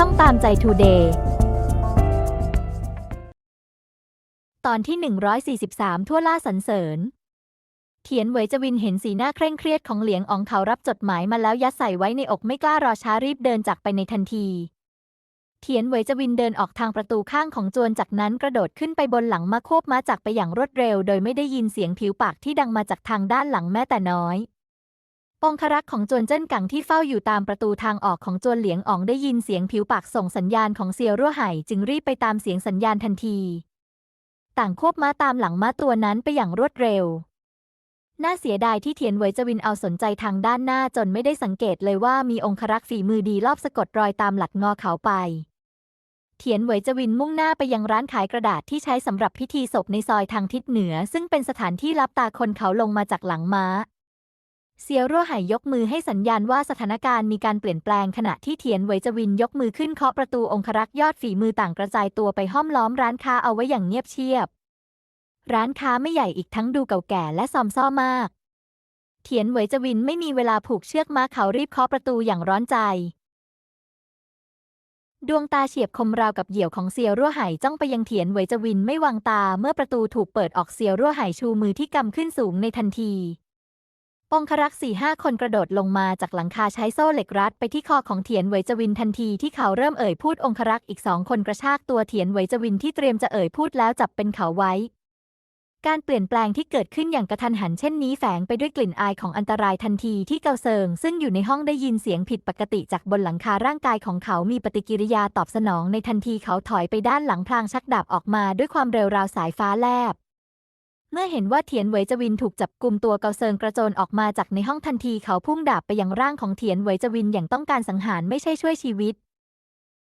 ช่องตามใจทูเดย์ตอนที่ 143 ทั่วล่าสรรเสริญ เทียนเหวยจวินเห็นสีหน้าเคร่งเครียดของเหลียงอองเขารับจดหมายมาแล้วยัดใส่ไว้ในอกไม่กล้ารอช้ารีบเดินจากไปในทันที เทียนเหวยจวินเดินออกทางประตูข้างของจวนจากนั้นกระโดดขึ้นไปบนหลังมาควบม้าจากไปอย่างรวดเร็ว โดยไม่ได้ยินเสียงผิวปากที่ดังมาจากทางด้านหลังแม้แต่น้อย องครักษ์ของจวนเจิ้นกังที่เฝ้าอยู่ตามประตูทางออกของจวนเหลียงอ๋องได้ยินเสียงผิวปากส่งสัญญาณของเซียวรั่วไห่จึงรีบไปตามเสียงสัญญาณทันที ต่างควบม้าตามหลังม้าตัวนั้นไปอย่างรวดเร็ว น่าเสียดายที่เทียนเหวยจวินเอาสนใจทางด้านหน้าจนไม่ได้สังเกตเลยว่ามีองครักษ์ฝีมือดีรอบสะกดรอยตามหลัดงอเขาไป เทียนเหวยจวินมุ่งหน้าไปยังร้านขายกระดาษที่ใช้สำหรับพิธีศพในซอยทางทิศเหนือ ซึ่งเป็นสถานที่รับตาคนเขาลงมาจากหลังม้า เซียวรั่วไห่ยกมือให้สัญญาณว่าสถานการณ์มีการเปลี่ยนแปลงขณะที่เทียนเหวยจวินยกมือขึ้นเคาะประตูองครักษ์ยอดฝีมือต่างกระจายตัวไปห้อมล้อมร้านค้าเอาไว้อย่างเงียบเชียบ ร้านค้าไม่ใหญ่อีกทั้งดูเก่าแก่และซอมซ่อมาก เทียนเหวยจวินไม่มีเวลาผูกเชือกม้าเขารีบเคาะประตูอย่างร้อนใจ ดวงตาเฉียบคมราวกับเหยี่ยวของเซียวรั่วไห่จ้องไปยังเทียนเหวยจวินไม่วางตาเมื่อประตูถูกเปิดออกเซียวรั่วไห่ชูมือที่กำขึ้นสูงในทันที องครักษ์สี่ห้าคนกระโดดลงมาจากหลังคาใช้โซ่เหล็กรัดไปที่คอของเทียนเหวยจวินทันทีที่เขาเริ่มเอ่ยพูดองครักษ์อีกสองคนกระชากตัวเทียนเหวยจวินที่เตรียมจะเอ่ยพูดแล้วจับเป็นเขาไว้ การเปลี่ยนแปลงที่เกิดขึ้นอย่างกระทันหันเช่นนี้แฝงไปด้วยกลิ่นอายของอันตรายทันทีที่เกาเซิงซึ่งอยู่ในห้องได้ยินเสียงผิดปกติจากบนหลังคาร่างกายของเขามีปฏิกิริยาตอบสนองในทันทีเขาถอยไปด้านหลังพลางชักดาบออกมาด้วยความเร็วราวสายฟ้าแลบ เมื่อเห็นว่าเทียนเหวยจวินถูกจับกลุ่มตัวเกาเซิงกระโจนออกมาจากในห้องทันทีเขาพุ่งดาบไปยังร่างของเทียนเหวยจวินอย่างต้องการสังหารไม่ใช่ช่วยชีวิต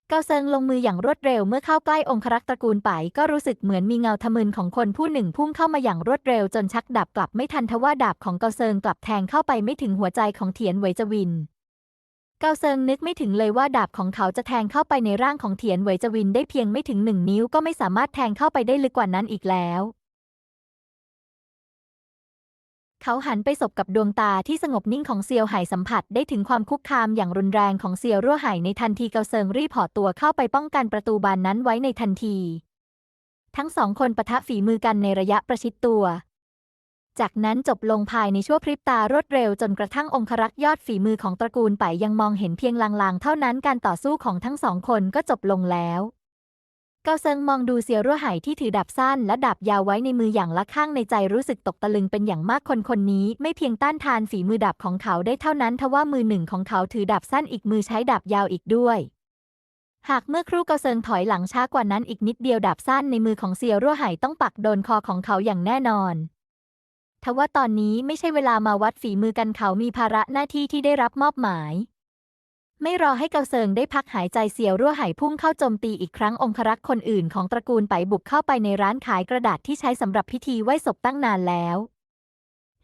เกาเซิงลงมืออย่างรวดเร็วเมื่อเข้าใกล้องครักษ์ตระกูลไปก็รู้สึกเหมือนมีเงาทะมึนของคนผู้หนึ่งพุ่งเข้ามาอย่างรวดเร็วจนชักดาบกลับไม่ทันทว่าดาบของเกาเซิงกลับแทงเข้าไปไม่ถึงหัวใจของเทียนเหวยจวินเกาเซิงนึกไม่ถึงเลยว่าดาบของเขาจะแทงเข้าไปในร่างของเทียนเหวยจวินได้เพียงไม่ถึงหนึ่งนิ้วก็ไม่สามารถแทงเข้าไปได้ลึกกว่านั้นอีกแล้ว เขาหันไปสบกับดวงตาที่สงบนิ่งของเซียวไห่สัมผัสได้ถึงความคุกคามอย่างรุนแรงของเซียวรั่วไห่ในทันทีเกาเซิงรีบห่อตัวเข้าไปป้องกันประตูบานนั้นไว้ในทันที ทั้งสองคนปะทะฝีมือกันในระยะประชิดตัว จากนั้นจบลงภายในชั่วพริบตารวดเร็วจนกระทั่งองครักษ์ยอดฝีมือของตระกูลไปยังมองเห็นเพียงลางๆ เท่านั้นการต่อสู้ของทั้งสองคนก็จบลงแล้ว เกาเซิงมองดูเซียวรั่วไห่ที่ถือดาบสั้นและดาบยาวไว้ในมืออย่างละข้างในใจรู้สึกตกตะลึงเป็นอย่างมากคนคนนี้ ไม่เพียงต้านทานฝีมือดาบของเขาได้เท่านั้นทว่ามือหนึ่งของเขาถือดาบสั้นอีกมือใช้ดาบยาวอีกด้วย หากเมื่อครู่เกาเซิงถอยหลังช้ากว่านั้นอีกนิดเดียวดาบสั้นในมือของเซียวรั่วไห่ต้องปักโดนคอของเขาอย่างแน่นอนทว่าตอนนี้ไม่ใช่เวลามาวัดฝีมือกันเขามีภาระหน้าที่ที่ได้รับมอบหมาย ไม่รอให้เกาเซิงได้พักหายใจเสียวรั่วไหพุ่งเข้าโจมตีอีกครั้งองครักษ์คนอื่นของตระกูลไปบุกเข้าไปในร้านขายกระดาษที่ใช้สำหรับพิธีไหว้ศพตั้งนานแล้ว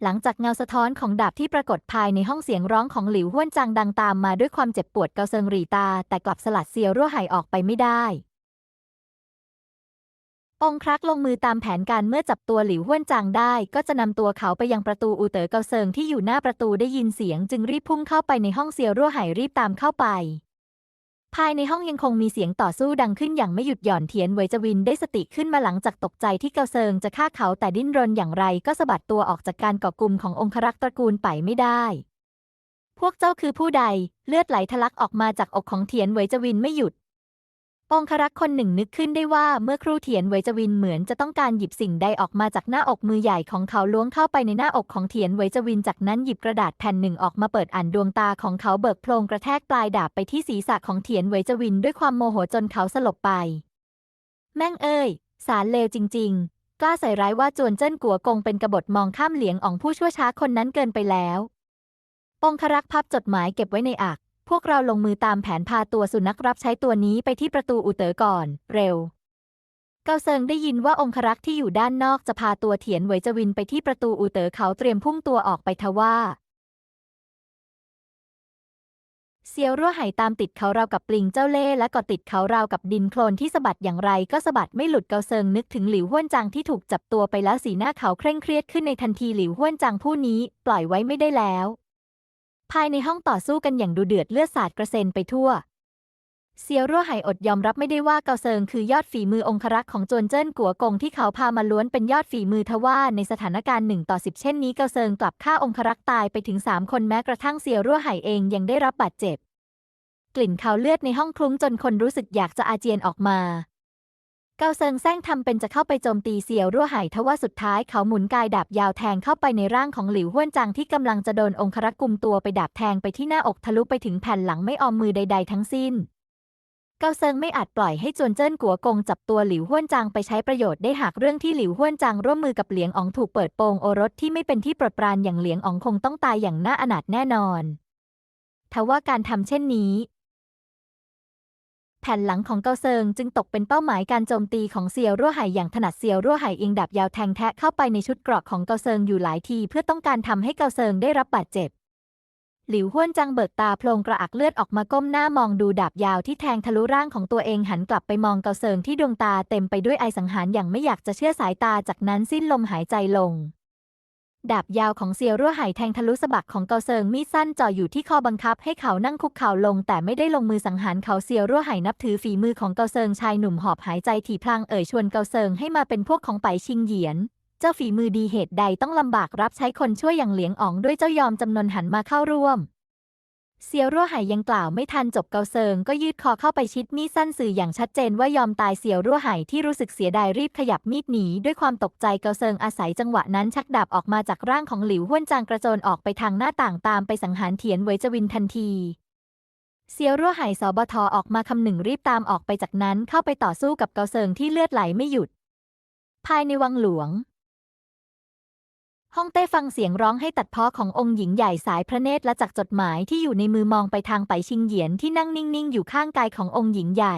หลังจากเงาสะท้อนของดาบที่ปรากฏภายในห้องเสียงร้องของหลิวห้วนจางดังตามมาด้วยความเจ็บปวดเกาเซิงหรีตา แต่กลับสลัดเสียวรั่วไหออกไปไม่ได้ องครักษ์ลงมือตามแผนการเมื่อจับตัวหลิวห้วนจางได้ ก็จะนำตัวเขาไปยังประตูอูเต๋อเกาเซิงที่อยู่หน้าประตูได้ยินเสียงจึงรีบพุ่งเข้าไปในห้องเซียวรั่วไหรีบตามเข้าไป ภายในห้องยังคงมีเสียงต่อสู้ดังขึ้นอย่างไม่หยุดหย่อนเทียนเวจวินได้สติขึ้นมาหลังจากตกใจที่เกาเซิงจะฆ่าเขาแต่ดิ้นรนอย่างไรก็สะบัดตัวออกจากการเกาะกลุ่มขององครักษ์ตระกูลไปไม่ได้พวกเจ้าคือผู้ใด เลือดไหลทะลักออกมาจากอกของเทียนเวจวินไม่หยุด องครักษ์คนหนึ่งนึกขึ้นได้ว่าเมื่อครูเทียนเวยจวินเหมือนจะต้องการหยิบสิ่งใดออกมาจากหน้าอกมือใหญ่ของเขาล้วงเข้าไปในหน้าอกของเทียนเวยจวินจากนั้นหยิบกระดาษแผ่นหนึ่งออกมาเปิดอ่านดวงตาของเขาเบิกโพลงกระแทกปลายดาบไปที่ศีรษะของเทียนเวยจวินด้วยความโมโหจนเขาสลบไป แม่งเอ้ย สารเลวจริง ๆ กล้าใส่ร้ายว่าจวนเจิ้นกัวกงเป็นกบฏมองข้ามเหลียงอ่องผู้ชั่วช้าคนนั้นเกินไปแล้วองครักษ์พับจดหมายเก็บไว้ในอัก พวกเราลงมือตามแผนพาตัวสุนัขรับใช้ตัวนี้ไปที่ประตูอูเต๋อก่อน เร็ว เกาเซิงได้ยินว่าองครักษ์ที่อยู่ด้านนอกจะพาตัวเถียนเหวยจวินไปที่ประตูอูเต๋อเขาเตรียมพุ่งตัวออกไปทว่า เซียวรั่วไหตามติดเขาราวกับปลิงเจ้าเล่และก็ติดเขาราวกับดินโคลนที่สะบัดอย่างไรก็สะบัดไม่หลุดเกาเซิงนึกถึงหลิวห้วนจางที่ถูกจับตัวไปแล้วสีหน้าเขาเคร่งเครียดขึ้นในทันทีหลิวห้วนจางผู้นี้ ปล่อยไว้ไม่ได้แล้ว ภายในห้องต่อสู้กันอย่างดูเดือดเลือดสาดกระเซ็นไปทั่ว เซียวรั่วไหอดยอมรับไม่ได้ว่าเกาเซิงคือยอดฝีมือองครักษ์ของจวนเจิ้นกัวกงที่เขาพามาล้วนเป็นยอดฝีมือทว่าในสถานการณ์หนึ่งต่อสิบเช่นนี้เกาเซิงกลับฆ่าองครักษ์ตายไปถึงสามคนแม้กระทั่งเซียวรั่วไหเองยังได้รับบาดเจ็บ กลิ่นคาวเลือดในห้องคลุ้งจนคนรู้สึกอยากจะอาเจียนออกมา เกาเซิงแซงทำเป็นจะเข้าไปโจมตีเซียวรั่วไหทว่าสุดท้ายเขาหมุนกายดาบยาวแทงเข้าไปในร่างของหลิวห้วนจางที่กำลังจะโดนองครักษ์กุมตัวไปดาบแทงไปที่หน้าอกทะลุไปถึงแผ่นหลังไม่ออมมือใด ๆ ทั้งสิ้น เกาเซิงไม่อาจปล่อยให้จวนเจิ้นกัวกงจับตัวหลิวห้วนจางไปใช้ประโยชน์ได้หากเรื่องที่หลิวห้วนจางร่วมมือกับเหลียงอ๋องถูกเปิดโปงโอรสที่ไม่เป็นที่ปรดปรานอย่างเหลียงอ๋องคงต้องตายอย่างน่าอนาถแน่นอนทว่าการทำเช่นนี้ แผ่นหลังของเกาเซิงจึงตกเป็นเป้าหมายการโจมตีของเซียวรั่วไหอย่างถนัดเซียวรั่วไหอิงดาบยาวแทงแทะเข้าไปในชุดเกราะของเกาเซิงอยู่หลายทีเพื่อต้องการทำให้เกาเซิงได้รับบาดเจ็บ หลิวห้วนจังเบิกตาโพลงกระอักเลือดออกมาก้มหน้ามองดูดาบยาวที่แทงทะลุร่างของตัวเองหันกลับไปมองเกาเซิงที่ดวงตาเต็มไปด้วยไอสังหารอย่างไม่อยากจะเชื่อสายตาจากนั้นสิ้นลมหายใจลง ดาบยาวของเซียวรั่วไหแทงทะลุสะบักของเกาเซิงมีดสั้นจ่ออยู่ที่คอบังคับให้เขานั่งคุกเข่าลง แต่ไม่ได้ลงมือสังหารเขาเซียวรั่วไหนับถือฝีมือของเกาเซิงชายหนุ่มหอบหายใจถี่พลางเอ่ยชวนเกาเซิงให้มาเป็นพวกของไปชิงเหยียน เจ้าฝีมือดีเหตุใดต้องลำบากรับใช้คนช่วยอย่างเหลียงอ๋องด้วยเจ้ายอมจำนนหันมาเข้าร่วม เซียวรั่วไหยังกล่าวไม่ทันจบเกาเซิงก็ยืดคอเข้าไปชิดมีดสั้นสื่ออย่างชัดเจนว่ายอมตายเซียวรั่วไหที่รู้สึกเสียดายรีบขยับมีดหนีด้วยความตกใจเกาเซิงอาศัยจังหวะนั้นชักดาบออกมาจากร่างของหลิวห้วนจางกระโจนออกไปทางหน้าต่างตามไปสังหารเถียนเวยจวินทันที เซียวรั่วไหสบทออกมาคำหนึ่งรีบตามออกไปจากนั้นเข้าไปต่อสู้กับเกาเซิงที่เลือดไหลไม่หยุด ภายในวังหลวง ห้องเต้ฟังเสียงร้องให้ตัดพ้อขององค์หญิงใหญ่สายพระเนตรและจากจดหมายที่อยู่ในมือมองไปทางไปชิงเหยียนที่นั่งนิ่งๆ อยู่ข้างกายขององค์หญิงใหญ่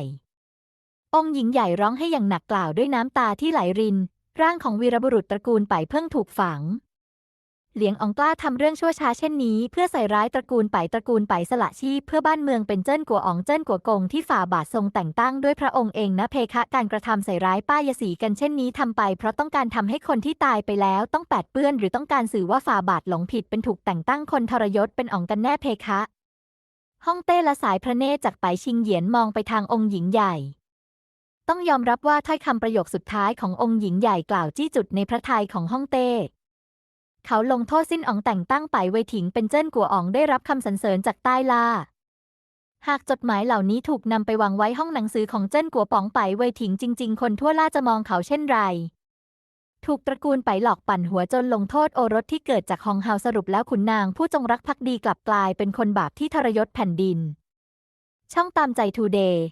องค์หญิงใหญ่ร้องให้อย่างหนักกล่าวด้วยน้ำตาที่ไหลริน ร่างของวีรบุรุษตระกูลไปเพิ่งถูกฝัง เหลียงอองกล้าทำเรื่องชั่วช้าเช่นนี้ เพื่อใส่ร้ายตระกูลไปตระกูลไปสละชีพเพื่อบ้านเมืองเป็นเจิ้นกัวอองเจิ้นกัวกงที่ฝ่าบาททรงแต่งตั้งด้วยพระองค์เองนะเพคะการกระทำใส่ร้ายป้ายสีกันเช่นนี้ทำไป เพราะต้องการทำให้คนที่ตายไปแล้วต้องแปดเปื้อนหรือต้องการสื่อว่าฝ่าบาทหลงผิดเป็นถูกแต่งตั้งคนทรยศเป็นอองกันแน่เพคะฮ่องเต้ละสายพระเนตรจากไปชิงเหยียนมองไปทางองค์หญิงใหญ่ต้องยอมรับว่าถ้อยคำประโยคสุดท้ายขององค์หญิงใหญ่กล่าวจี้จุดในพระทัยของฮ่องเต้ เขาลงโทษสิ้นอ๋องแต่งตั้งไปเวถิงเป็นเจิ้นกัวอ๋องได้รับคำสรรเสริญจากใต้ล่า หากจดหมายเหล่านี้ถูกนำไปวางไว้ห้องหนังสือของเจิ้นกัวป๋องไปเวถิงจริง ๆ คนทั่วล่าจะมองเขาเช่นไร ถูกตระกูลไปหลอกปั่นหัวจนลงโทษโอรสที่เกิดจากฮองเฮาสรุปแล้วขุนนางผู้จงรักภักดีกลับกลายเป็นคนบาปที่ทรยศแผ่นดิน ช่องตามใจทูเดย์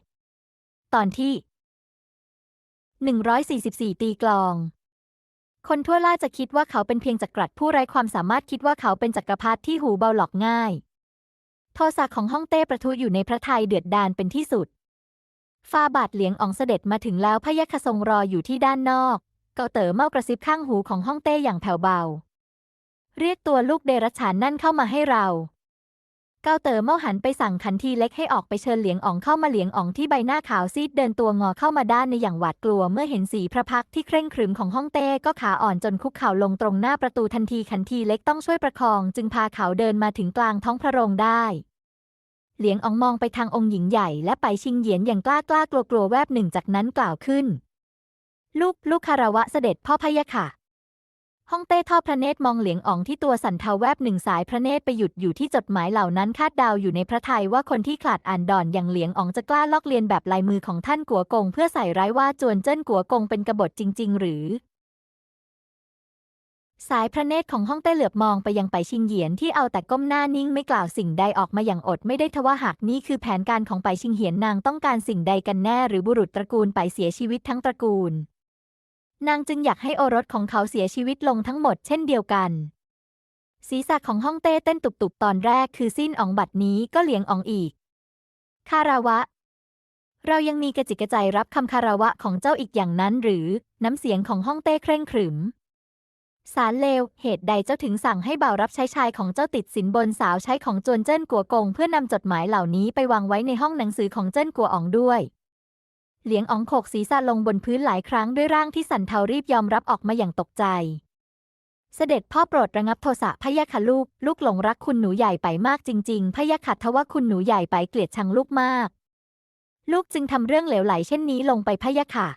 ตอนที่ 144 ตีกลอง คนทั่วล่าจะคิดว่าเขาเป็นเพียงจักรัดผู้ไร้ความสามารถคิดว่าเขาเป็นจักรพรรดิที่หูเบาหลอกง่าย โทสะของฮ่องเต้ประทุอยู่ในพระทัยเดือดดาลเป็นที่สุดฟาบาทเหลียงอองเสด็จมาถึงแล้วพยัคะทรงรออยู่ที่ด้านนอก เกาเต๋อเมากระซิบข้างหูของฮ่องเต้อย่างแผ่วเบา เรียกตัวลูกเดรัจฉานนั่นเข้ามาให้เรา กาเต๋อเมาหันไปสั่งขันทีเล็กให้ออกไปเชิญเหลียงอ๋องเข้ามาเหลียงอ๋องที่ใบหน้าขาวซีดเดินตัวงอเข้ามาด้านในอย่างหวาดกลัวเมื่อเห็นสีพระพักที่เคร่งครึมของฮ่องเต้ก็ขาอ่อนจนคุกเข่าลงตรงหน้าประตูทันทีขันทีเล็กต้องช่วยประคอง จึงพาเขาเดินมาถึงกลางท้องพระโรงได้ เหลียงอ๋องมองไปทางองค์หญิงใหญ่และไปชิงเหยียนอย่างกล้ากล้ากลัวกลัวแวบหนึ่งจากนั้นกล่าวขึ้น ลูกลูกคารวะเสด็จพ่อพะยะค่ะ ฮ่องเต้ทอดพระเนตรมองเหลียงอ๋องที่ตัวสันเทาแวบหนึ่งสายพระเนตรไปหยุดอยู่ที่จดหมายเหล่านั้นคาดเดาอยู่ในพระทัยว่าคนที่ขาดอ่านดอนอย่างเหลียงอ๋องจะกล้าลอกเลียนแบบลายมือของท่านกัวกง เพื่อใส่ร้ายว่าจวนเจิ้นกัวกงเป็นกบฏจริง ๆ หรือ สายพระเนตรของฮ่องเต้เหลือบมองไปยังไปชิงเหยียนที่เอาแต่ก้มหน้านิ่งไม่กล่าวสิ่งใดออกมาอย่างอดไม่ได้ทว่าหากนี่คือแผนการของไปชิงเหียนนางต้องการสิ่งใดกันแน่ หรือบุรุษตระกูลไปเสียชีวิตทั้งตระกูล นางจึงอยากให้โอรสของเขาเสียชีวิตลงทั้งหมดเช่นเดียวกัน ศีรษะของฮ่องเต้เต้นตุบๆตอนแรกคือสิ้นอองบัดนี้ก็เหลียงอองอีก คาราวะ เรายังมีกระจิกกระใจรับคำคาราวะของเจ้าอีกอย่างนั้นหรือ น้ำเสียงของฮ่องเต้เคร่งขรึม สารเลว เหตุใดเจ้าถึงสั่งให้บ่าวรับใช้ชายของเจ้าติดสินบนสาวใช้ของจวนเจิ้นกัวกง เพื่อนำจดหมายเหล่านี้ไปวางไว้ในห้องหนังสือของเจิ้นกัวอองด้วย เหลียงอ๋องโขกศีรษะลงบนพื้นหลายครั้งด้วยร่างที่สั่นเทารีบยอมรับออกมาอย่างตกใจ เสด็จพ่อโปรดระงับโทสะพะยะค่ะลูก ลูกหลงรักคุณหนูใหญ่ไปมากจริงๆพะยะค่ะทว่าคุณหนูใหญ่ไปเกลียดชังลูกมาก ลูกจึงทำเรื่องเหลวไหลเช่นนี้ลงไปพะยะค่ะ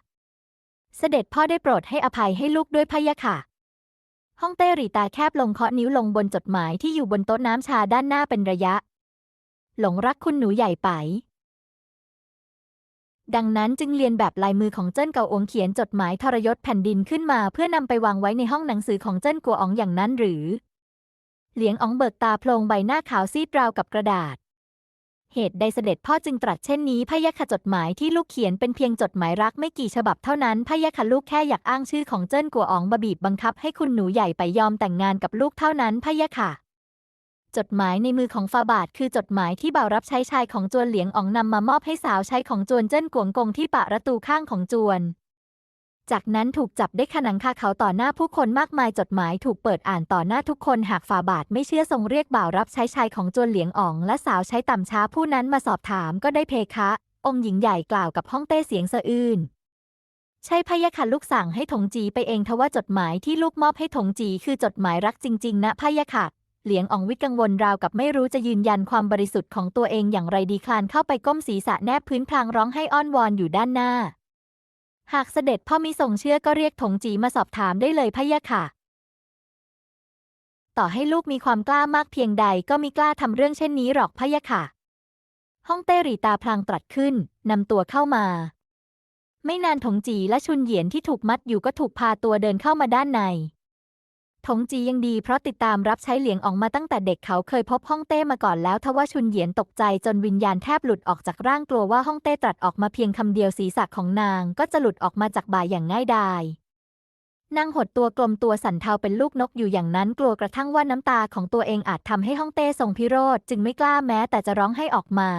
เสด็จพ่อได้โปรดให้อภัยให้ลูกด้วยพะยะค่ะห้องเต้หรีตาแคบลงเคาะนิ้วลงบนจดหมายที่อยู่บนโต๊ะน้ำชาด้านหน้าเป็นระยะ หลงรักคุณหนูใหญ่ไป ดังนั้นจึงเรียนแบบลายมือของเจิ้นเกาอวงเขียนจดหมายทรยศแผ่นดินขึ้นมา เพื่อนำไปวางไว้ในห้องหนังสือของเจิ้นกัวอองอย่างนั้นหรือ เหลียงอองเบิกตาโพลงใบหน้าขาวซีดราวกับกระดาษ เหตุใดเสด็จพ่อจึงตรัสเช่นนี้พยะค่ะจดหมายที่ลูกเขียนเป็นเพียงจดหมายรักไม่กี่ฉบับเท่านั้นพยะค่ะลูกแค่อยากอ้างชื่อของเจิ้นกัวอองบบีบบังคับให้คุณหนูใหญ่ไปยอมแต่งงานกับลูกเท่านั้นพยะค่ะ จดหมายในมือของฟาบาทคือจดหมายที่บ่าวรับใช้ชายของจวนเหลียงอ๋องนำมามอบให้สาวใช้ของจวนเจิ้นกวงกงที่ปะประตูข้างของจวน จากนั้นถูกจับได้ขนังคาเขาต่อหน้าผู้คนมากมายจดหมายถูกเปิดอ่านต่อหน้าทุกคนหากฟาบาทไม่เชื่อทรงเรียกบ่าวรับใช้ชายของจวนเหลียงอ๋องและสาวใช้ต่ำช้าผู้นั้นมาสอบถามก็ได้เพคะ องค์หญิงใหญ่กล่าวกับฮ่องเต้เสียงสะอื้นใช่พะยะค่ะลูกสั่งให้ถงจีไปเองทว่าจดหมายที่ลูกมอบให้ถงจีคือจดหมายรักจริง ๆ นะพะยะค่ะ เหลียงอองวิทย์กังวลราวกับไม่รู้จะยืนยันความบริสุทธิ์ของตัวเองอย่างไรดีคลานเข้าไปก้มศีรษะแนบพื้นพลางร้องให้อ้อนวอนอยู่ด้านหน้า หากเสด็จพ่อมิทรงเชื่อก็เรียกถงจีมาสอบถามได้เลยพะยะค่ะ ต่อให้ลูกมีความกล้ามากเพียงใดก็มิกล้าทำเรื่องเช่นนี้หรอกพะยะค่ะห้องเต้หรีตาพลางตรัสขึ้นนำตัวเข้ามา ไม่นานถงจีและชุนเหยียนที่ถูกมัดอยู่ก็ถูกพาตัวเดินเข้ามาด้านใน ถงจียังดีเพราะติดตามรับใช้เหลียงอองมาตั้งแต่เด็กเขาเคยพบฮ่องเต้มาก่อนแล้วทว่าชุนเหยียนตกใจจนวิญญาณแทบหลุดออกจากร่างกลัวว่าฮ่องเต้ตรัสออกมาเพียงคำเดียวศีรษะของนางก็จะหลุดออกมาจากบ่ายอย่างง่ายดายนางหดตัวกลมตัวสันเทาเป็นลูกนกอยู่อย่างนั้นกลัวกระทั่งว่าน้ำตาของตัวเองอาจทำให้ฮ่องเต้ทรงพิโรธจึงไม่กล้าแม้แต่จะร้องให้ออกมา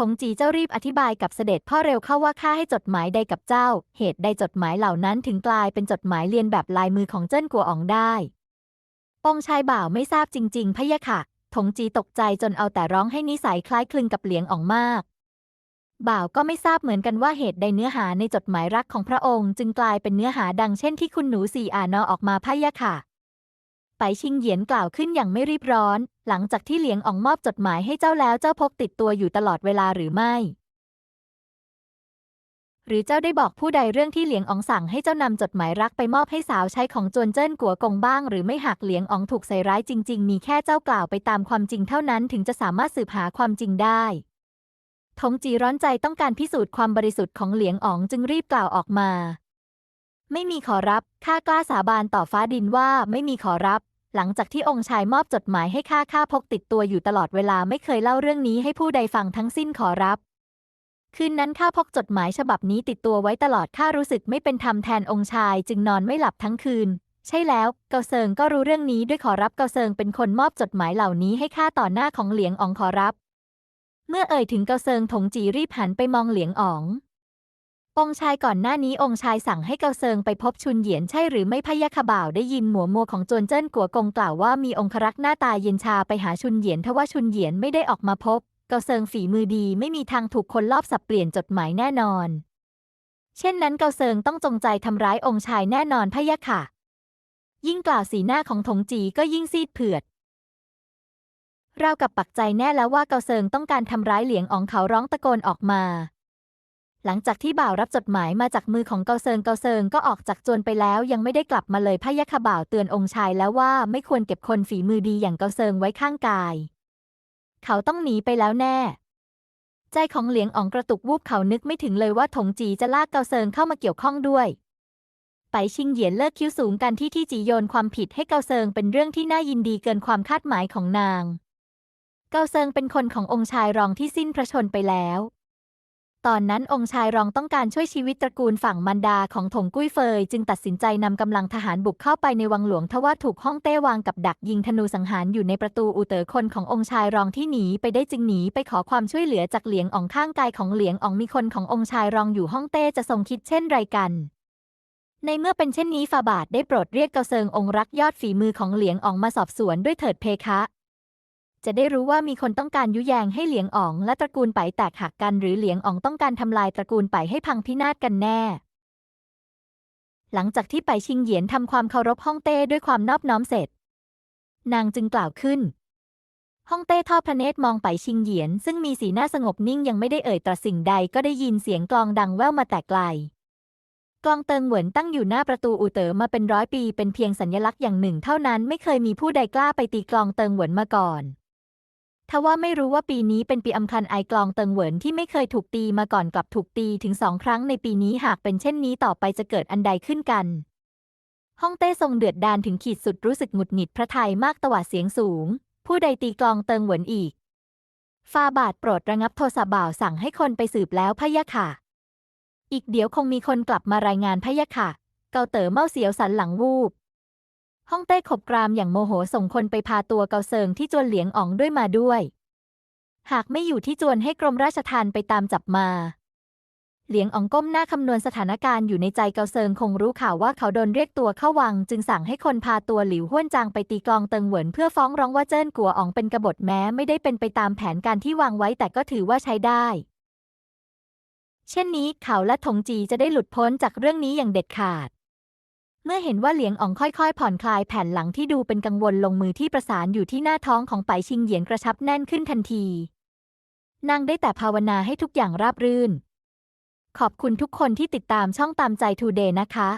ถงจีเจ้ารีบอธิบายกับเสด็จพ่อเร็วเข้าว่าข้าให้จดหมายใดกับเจ้า เหตุใดจดหมายเหล่านั้นถึงกลายเป็นจดหมายเรียนแบบลายมือของเจิ้นกัวอ๋องได้ปองชายบ่าวไม่ทราบจริง ๆพะยะค่ะ ถงจีตกใจจนเอาแต่ร้องให้นิสัยคล้ายคลึงกับเหลียงอ๋องมาก บ่าวก็ไม่ทราบเหมือนกันว่าเหตุใดเนื้อหาในจดหมายรักของพระองค์ จึงกลายเป็นเนื้อหาดังเช่นที่คุณหนูสี่อ่านอออกมาพะยะค่ะ ไปชิงเหยียนกล่าวขึ้นอย่างไม่รีบร้อน หลังจากที่เหลียงอ๋องมอบจดหมายให้เจ้าแล้วเจ้าพกติดตัวอยู่ตลอดเวลาหรือไม่ หรือเจ้าได้บอกผู้ใดเรื่องที่เหลียงอ๋องสั่งให้เจ้านำจดหมายรักไปมอบให้สาวใช้ของจวนเจิ้นกัวกงบ้าง หรือไม่หากเหลียงอ๋องถูกใส่ร้ายจริง ๆ มีแค่เจ้ากล่าวไปตามความจริงเท่านั้นถึงจะสามารถสืบหาความจริงได้ทงจีร้อนใจต้องการพิสูจน์ความบริสุทธิ์ของเหลียงอ๋องจึงรีบกล่าวออกมา ไม่มีขอรับ ข้ากล้าสาบานต่อฟ้าดินว่าไม่มีขอรับ หลังจากที่องค์ชายมอบจดหมายให้ข้าข้าพกติดตัวอยู่ตลอดเวลาไม่เคยเล่าเรื่องนี้ให้ผู้ใดฟังทั้งสิ้นขอรับ คืนนั้นข้าพกจดหมายฉบับนี้ติดตัวไว้ตลอดข้ารู้สึกไม่เป็นธรรมแทนองค์ชายจึงนอนไม่หลับทั้งคืน ใช่แล้ว เกาเซิงก็รู้เรื่องนี้ด้วยขอรับเกาเซิงเป็นคนมอบจดหมายเหล่านี้ให้ข้าต่อหน้าของเหลียงอ๋องขอรับ เมื่อเอ่ยถึงเกาเซิงถงจีรีบหันไปมองเหลียงอ๋อง องชายก่อนหน้านี้องค์ชายสั่งให้เกาเซิงไปพบชุนเหยียนใช่หรือไม่พยะขบ่าวได้ยินหมัวมัวของโจวนเจิ้นกัวกงกล่าวว่ามีองครักษ์หน้าตาเย็นชาไปหาชุนเหยียนทว่าชุนเหยียนไม่ได้ออกมาพบ เกาเซิงฝีมือดีไม่มีทางถูกคนลอบสับเปลี่ยนจดหมายแน่นอน เช่นนั้นเกาเซิงต้องจงใจทำร้ายองค์ชายแน่นอนพยะค่ะ ยิ่งกล่าวสีหน้าของถงจีก็ยิ่งซีดเผือดเรากับปักใจแน่แล้วว่าเกาเซิงต้องการทำร้ายเหลียงอ๋องเขาร้องตะโกนออกมา หลังจากที่บ่าวรับจดหมายมาจากมือของเกาเซิงเกาเซิงก็ออกจากจวนไปแล้วยังไม่ได้กลับมาเลยพะยะค่ะบ่าวเตือนองค์ชายแล้วว่าไม่ควรเก็บคนฝีมือดีอย่างเกาเซิงไว้ข้างกาย เขาต้องหนีไปแล้วแน่ ใจของเหลียงอ๋องกระตุกวูบเขานึกไม่ถึงเลยว่าถงจีจะลากเกาเซิงเข้ามาเกี่ยวข้องด้วยไปชิงเหยียนเลิกคิ้วสูงกันที่ที่จีโยนความผิดให้เกาเซิงเป็นเรื่องที่น่ายินดีเกินความคาดหมายของนาง เกาเซิงเป็นคนขององค์ชายรองที่สิ้นพระชนไปแล้ว ตอนนั้นองค์ชายรองต้องการช่วยชีวิตตระกูลฝั่งมันดาของถงกุ้ยเฟย จึงตัดสินใจนำกำลังทหารบุกเข้าไปในวังหลวงทว่าถูกฮ่องเต้วางกับดักยิงธนูสังหารอยู่ในประตูอูเตอ๋อคนขององค์ชายรองที่หนีไปได้จึงหนีไปขอความช่วยเหลือจากเหลียงอองข้างกายของเหลียงอองมีคนขององค์ชายรองอยู่ฮ่องเต้จะทรงคิดเช่นไรกันในเมื่อเป็นเช่นนี้ฟาบาทได้โปรดเรียกเกาเซิงองรักยอดฝีมือของเหลียงอองมาสอบสวนด้วยเถิดเพคะ จะได้รู้ว่ามีคนต้องการยุแยงให้เหลียงอ๋อง และตระกูลไปแตกหักกันหรือเหลียงอ๋องต้องการทำลายตระกูลไปให้พังพินาศกันแน่ หลังจากที่ไปชิงเหยียนทำความเคารพฮ่องเต้ด้วยความนอบน้อมเสร็จ นางจึงกล่าวขึ้นฮ่องเต้ทอดพระเนตรมองไปชิงเหยียน ซึ่งมีสีหน้าสงบนิ่งยังไม่ได้เอ่ยตรัสสิ่งใดก็ได้ยินเสียงกลองดังแว่วมาแต่ไกล กลองเติงเหวินตั้งอยู่หน้าประตูอู่เต๋อมาเป็นร้อยปี เป็นเพียงสัญลักษณ์อย่างหนึ่งเท่านั้นไม่เคยมีผู้ใดกล้าไปตีกลองเติงเหวินมาก่อน ทว่าไม่รู้ว่าปีนี้เป็นปีอำคัญไอกลองเติงเหวินที่ไม่เคยถูกตีมาก่อนกลับถูกตีถึงสองครั้งในปีนี้หากเป็นเช่นนี้ต่อไปจะเกิดอันใดขึ้นกันฮ่องเต้ทรงเดือดดาลถึงขีดสุดรู้สึกหงุดหงิดพระทัยมากตวาดเสียงสูง ผู้ใดตีกลองเติงเหวินอีกฟาบาทโปรดระงับโทสะบ่าวสั่งให้คนไปสืบแล้วพะยะค่ะ อีกเดี๋ยวคงมีคนกลับมารายงานพะยะค่ะ เกาเต๋อเมาเสียวสันหลังวูบ ฮ่องเต้ขบกรามอย่างโมโหส่งคนไปพาตัวเกาเซิงที่จวนเหลียงอ๋องด้วยมาด้วย หากไม่อยู่ที่จวนให้กรมราชทัณฑ์ไปตามจับมา เหลียงอ๋องก้มหน้าคำนวณสถานการณ์อยู่ในใจเกาเซิงคงรู้ข่าวว่าเขาโดนเรียกตัวเข้าวัง จึงสั่งให้คนพาตัวหลิวห้วนจางไปตีกลองเติงเหวินเพื่อฟ้องร้องว่าเจิ้นกัวอ๋องเป็นกบฏแม้ไม่ได้เป็นไปตามแผนการที่วางไว้แต่ก็ถือว่าใช้ได้ เช่นนี้เขาและถงจีจะได้หลุดพ้นจากเรื่องนี้อย่างเด็ดขาด เมื่อเห็นว่าเหลียงอ๋องค่อยๆ ผ่อนคลายแผ่นหลังที่ดูเป็นกังวลลงมือที่ประสานอยู่ที่หน้าท้องของไปชิงเหยียนกระชับแน่นขึ้นทันที นางได้แต่ภาวนาให้ทุกอย่างราบรื่น ขอบคุณทุกคนที่ติดตามช่องตามใจทูเดย์นะคะ